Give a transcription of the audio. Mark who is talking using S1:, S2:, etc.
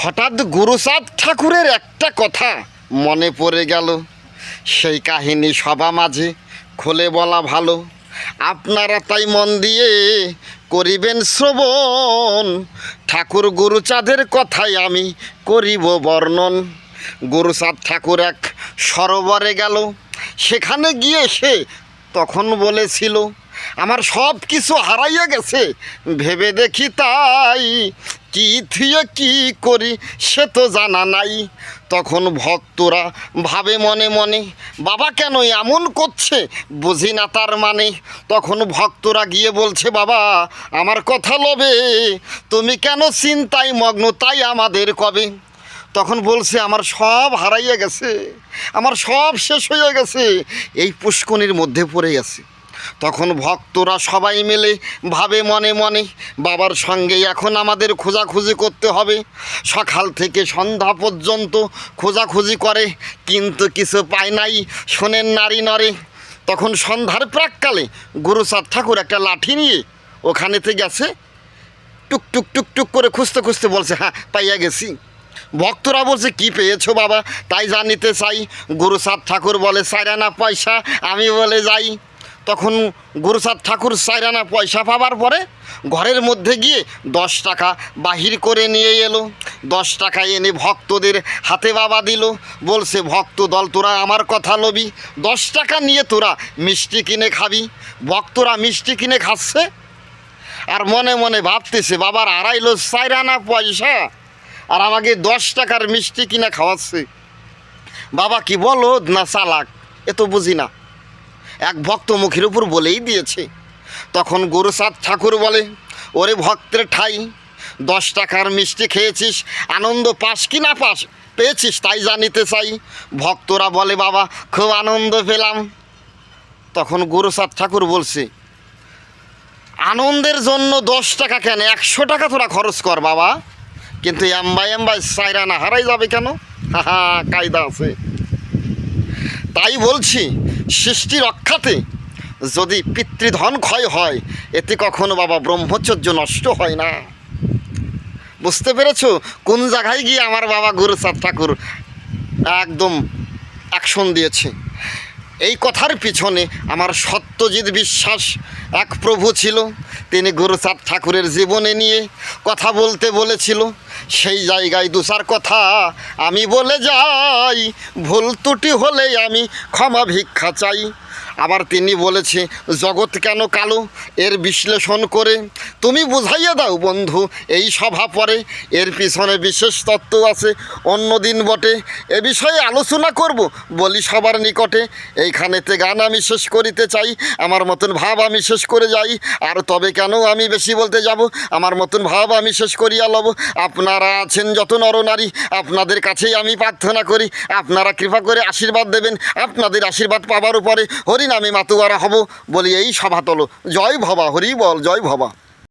S1: হঠাৎ গুরুচাঁদ ঠাকুরের একটা কথা মনে পড়ে গেল। সেই কাহিনী সভা মাঝে খোলে বলা ভালো। আপনারা তাই মন দিয়ে করিবেন শ্রবণ। ঠাকুর গুরুচাঁদের কথাই আমি করিব বর্ণন। গুরুচাঁদ ঠাকুর এক সরোবরে গেল। সেখানে গিয়ে সে তখন বলেছিল, আমার সব কিছু হারাইয়া গেছে, ভেবে দেখি তাই কি থুয়ে কি করি সে তো জানা নাই। তখন ভক্তরা ভাবে মনে মনে, বাবা কেন এমন করছে? বুঝি না তার মানে। তখন ভক্তরা গিয়ে বলছে, বাবা, আমার কথা লবে, তুমি কেন চিন্তায় মগ্ন? তাই আমাদের কবে? তখন বলছে, আমার সব হারাইয়া গেছে, আমার সব শেষ হয়ে গেছে, এই পুষ্কনির মধ্যে পড়ে গেছে তখন ভক্তরা সবাই মিলে ভাবে মনে মনে, বাবার সঙ্গে এখন আমাদের খোঁজাখুঁজি করতে হবে। সকাল থেকে সন্ধ্যা পর্যন্ত খোঁজাখুঁজি করে, কিন্তু কিছু পায় নাই শোনেন নারী নরে। তখন সন্ধ্যার প্রাককালে গুরুচাঁদ ঠাকুর একটা লাঠি নিয়ে ওখানেতে গেছে, টুক টুক টুক টুক করে খুঁজতে খুঁজতে বলছে হ্যাঁ পাইয়া গেছি। ভক্তরা বলছে, কি পেয়েছ বাবা? তাই জানিতে চাই। গুরুচাঁদ ঠাকুর বলে সাইরানা পয়সা, আমি বলে যাই। তখন গুরুচাঁদ ঠাকুর সাইরানা পয়সা পাবার পরে ঘরের মধ্যে গিয়ে দশ টাকা বাহির করে নিয়ে এলো। দশ টাকা এনে ভক্তদের হাতে বাবা দিল। বলছে, ভক্ত দল, তোরা আমার কথা লবি। দশ টাকা নিয়ে তোরা মিষ্টি কিনে খাবি। ভক্তরা মিষ্টি কিনে খাচ্ছে। আর মনে মনে ভাবতেছে, বাবার আড়াইলো সাইরানা পয়সা আর আমাকে দশ টাকার মিষ্টি কিনে খাওয়াচ্ছে। বাবা কি বলো না চালাক, এ তো বুঝি না। এক ভক্ত মুখের উপর বলেই দিয়েছে। তখন গুরুচাঁদ ঠাকুর বলে, ওরে ভক্তের ঠাই, দশ টাকার মিষ্টি খেয়েছিস, আনন্দ পাস কি না পাস? পেয়েছিস তাই জানিতে চাই। ভক্তরা বলে, বাবা, খুব আনন্দ পেলাম। তখন গুরুচাঁদ ঠাকুর বলছে, আনন্দের জন্য দশ টাকা কেন? একশো টাকা তোরা খরচ কর বাবা। কিন্তু এম্বাই এম্বাই সাইরানা হারাই যাবে কেন? হা হা, কায়দা আছে। তাই বলছি সৃষ্টি রক্ষাতে যদি পিতৃধন ক্ষয় হয়, এতে কখনো বাবা ব্রহ্মচর্য নষ্ট হয় না। বুঝতে পেরেছ? কোন জায়গায় গিয়ে আমার বাবা গুরুচাঁদ ঠাকুর একদম অ্যাকশন দিয়েছে। এই কথার পিছনে আমার সত্যজিৎ বিশ্বাস এক প্রভু ছিল। তিনি গুরুচাঁদ ঠাকুরের জীবনে নিয়ে কথা বলতে বলেছিল। সেই জায়গায় দুসার কথা আমি বলে যাই। ভুল ত্রুটি হলে আমি ক্ষমা ভিক্ষা চাই। আবার তিনি বলেছে, জগৎ কেন কালো? এর বিশ্লেষণ করে। তুমি বুঝাইয়া দাও বন্ধু, এই সভা পরে। এর পিছনে বিশেষ তত্ত্ব আছে অন্য দিন বটে। এ বিষয়ে আলোচনা করব বলি সবার নিকটে। এইখানেতে গান আমি শেষ করিতে চাই, আমার মতন ভাব আমি শেষ করে যাই। আর তবে কেন আমি বেশি বলতে যাব? আমার মতন ভাব আমি শেষ করিয়া লব। আপনারা আছেন যত নরনারী, আপনাদের কাছেই আমি প্রার্থনা করি। আপনারা কৃপা করে আশীর্বাদ দেবেন। আপনাদের আশীর্বাদ পাবার উপরে হরিনামে মাতুয়ারা হব বলি এই সভা তলো। জয় ভবা হরি বল জয় ভবা।